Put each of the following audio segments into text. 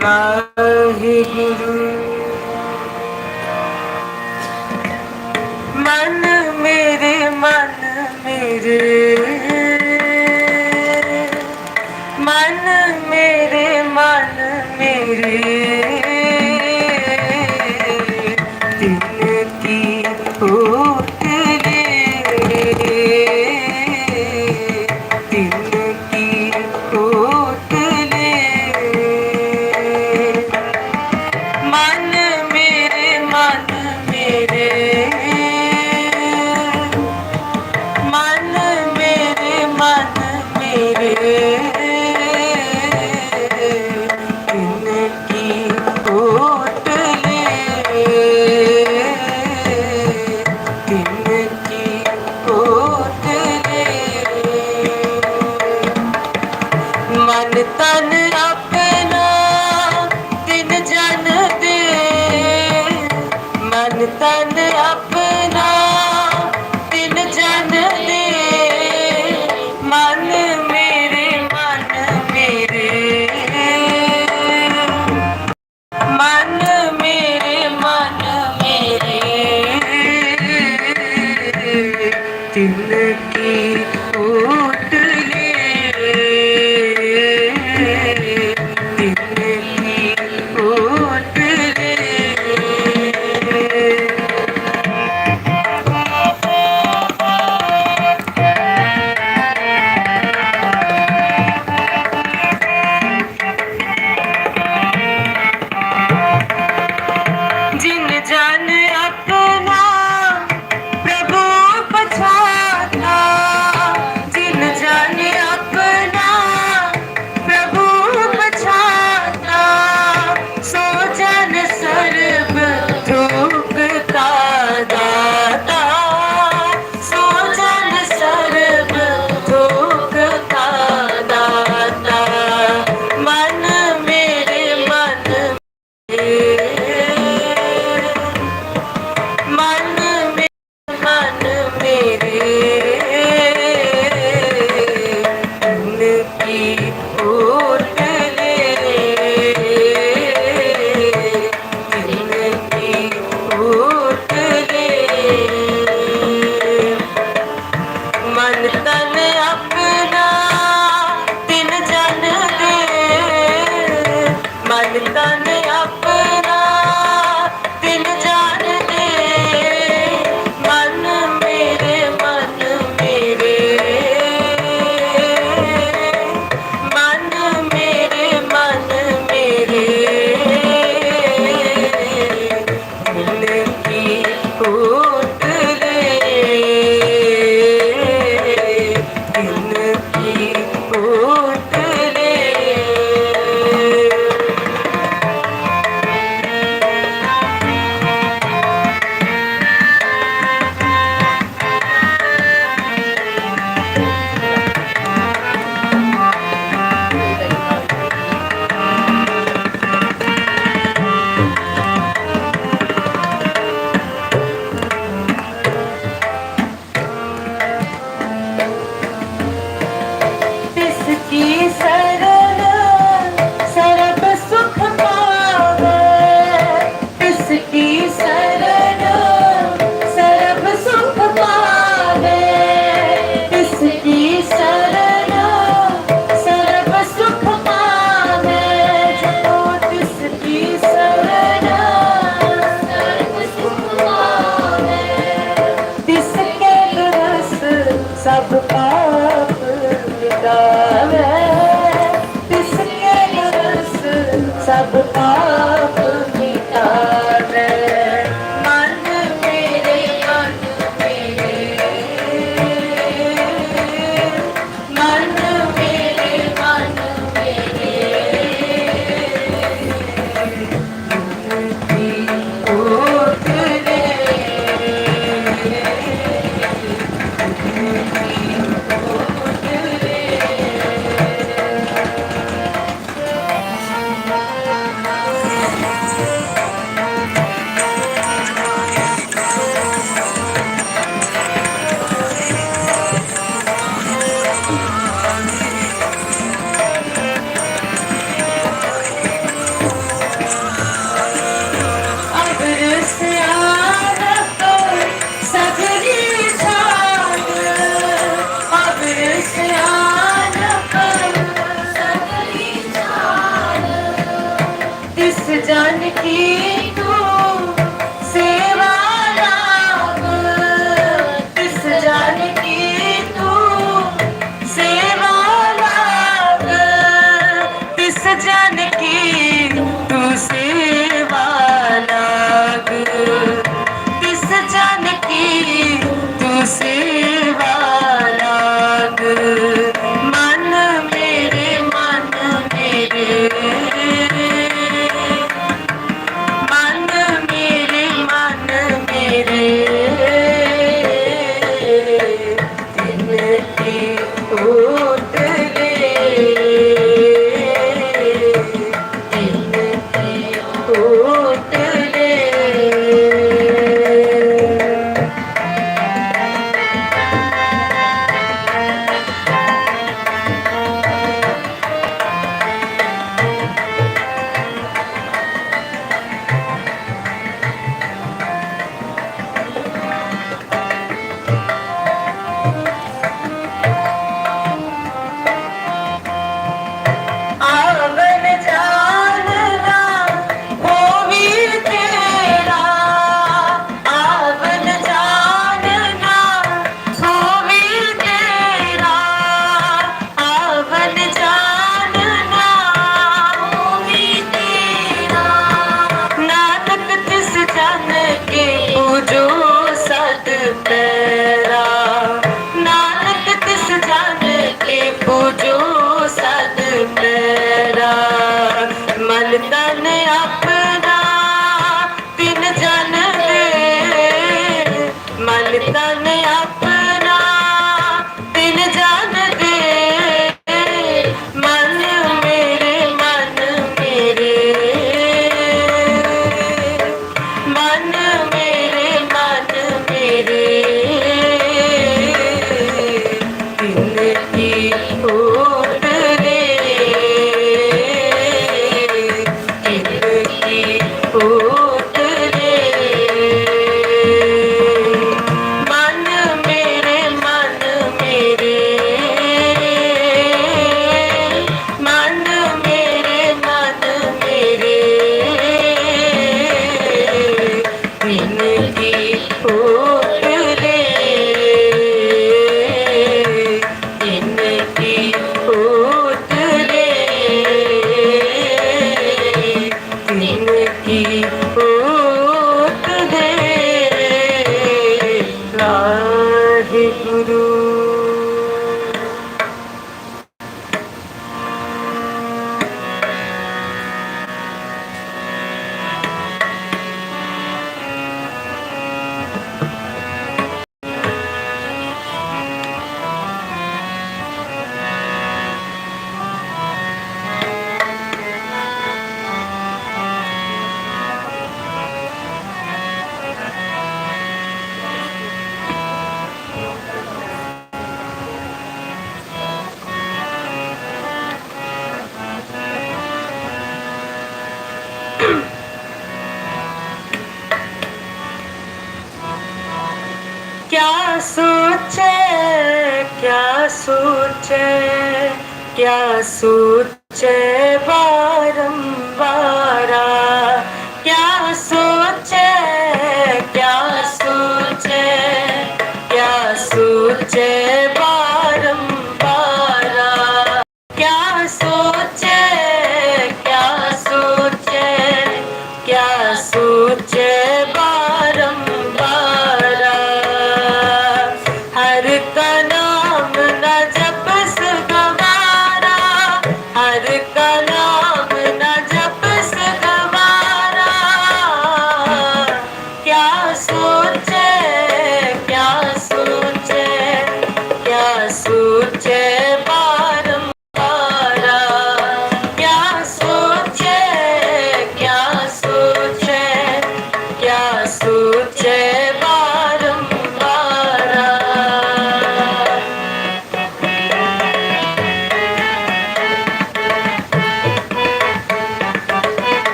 Bye. തിന്നക്കി ഓ શું છે ક્યાં શું છે વારંવાર ક્યાં શું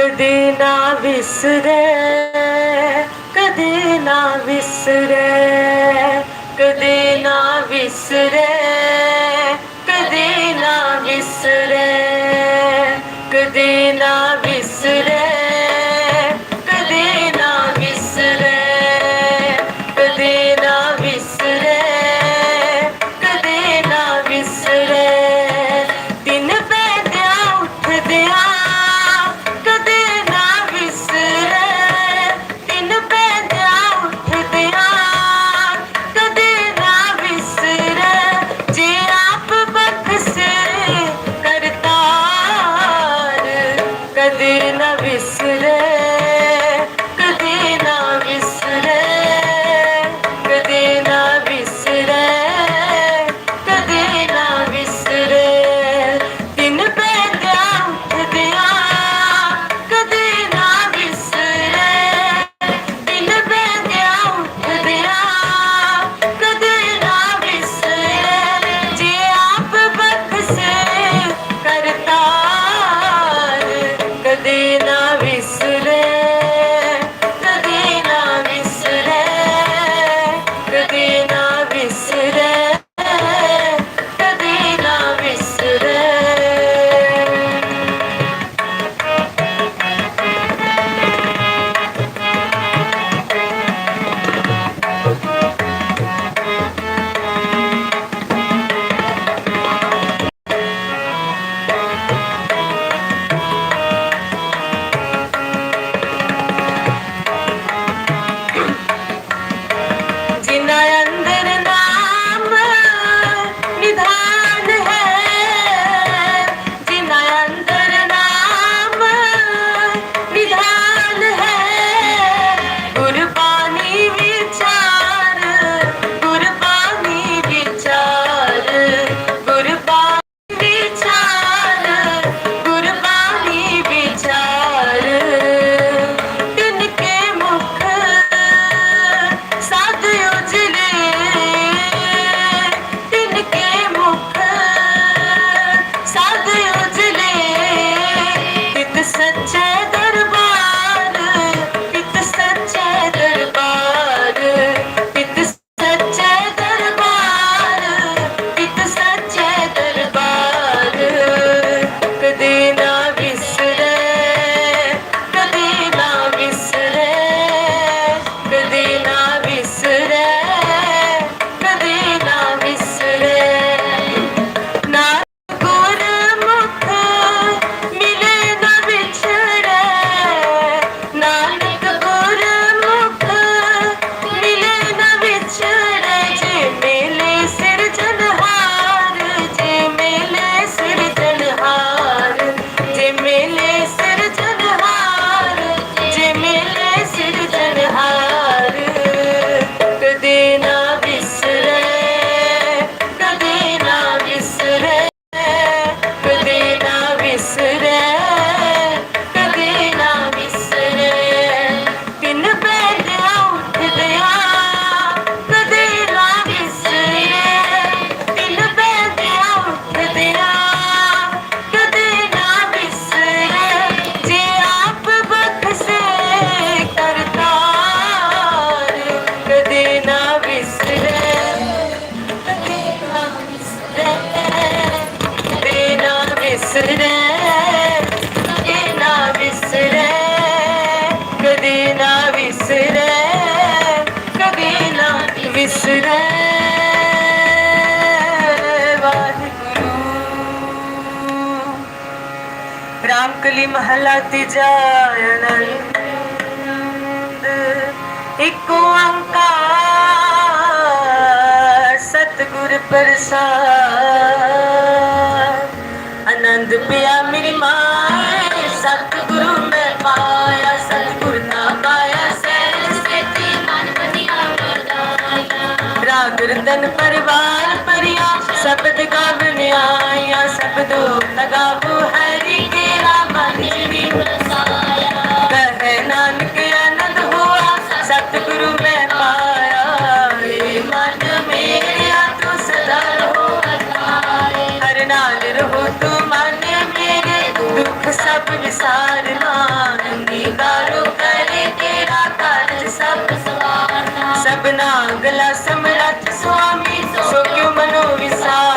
ਕਦੇ ਨਾ ਵਿਸਰੇ ਕਦੇ ਨਾ ਵਿਸਰੇ ਕਦੇ ਨਾ ਵਿਸਰੇ ਕਦੇ ਨਾ ਵਿਸਰੇ। ਵਿਸਰੇ ਕਦੇ ਨਾ ਵਿਸਰੇ ਕਦੇ ਨਾ ਵਿਸਰੇ ਕਦੇ ਨਾ ਵਿਸਰੇ ਰਾਮ ਕਲੀ ਮਹਲਾ ਤਿਜਾ ਅਨੰਦ ਇੱਕ ਓੰਕਾਰ ਸਤਿਗੁਰ ਪ੍ਰਸਾਦ ਰੰਗ ਪਿਆ ਮੇਰੀ ਮਾਂ, ਸਤਿਗੁਰੂ ਮੈਂ ਪਾਇਆ, ਸਤਿਗੁਰ ਨਾ ਪਾਇਆ, ਸਹਿਜ ਸੇਤੀ ਮਨ ਬਨਿਆ ਵਰਦਾਇਆ। ਰਾਗ ਰਤਨ ਪਰਿਵਾਰ ਪਰਿਆ ਸਬਦ ਗਾ ਬਨਿਆਇਆ ਸਬਦੋ ਲਗਾਵੋ ਹਰੀ ਜੀਵਨ ਸਾਰ ਲਾਣੀ ਦਾਰੂ ਕਰੇ ਤੇਰਾ ਕਰ ਸਭ ਸਵਾਰਨਾ ਸਭਨਾ ਅਗਲਾ ਸਮਰੱਥ ਸੁਆਮੀ ਸੋ ਕਿਉ ਮਨੋ ਵਿਸਾਰ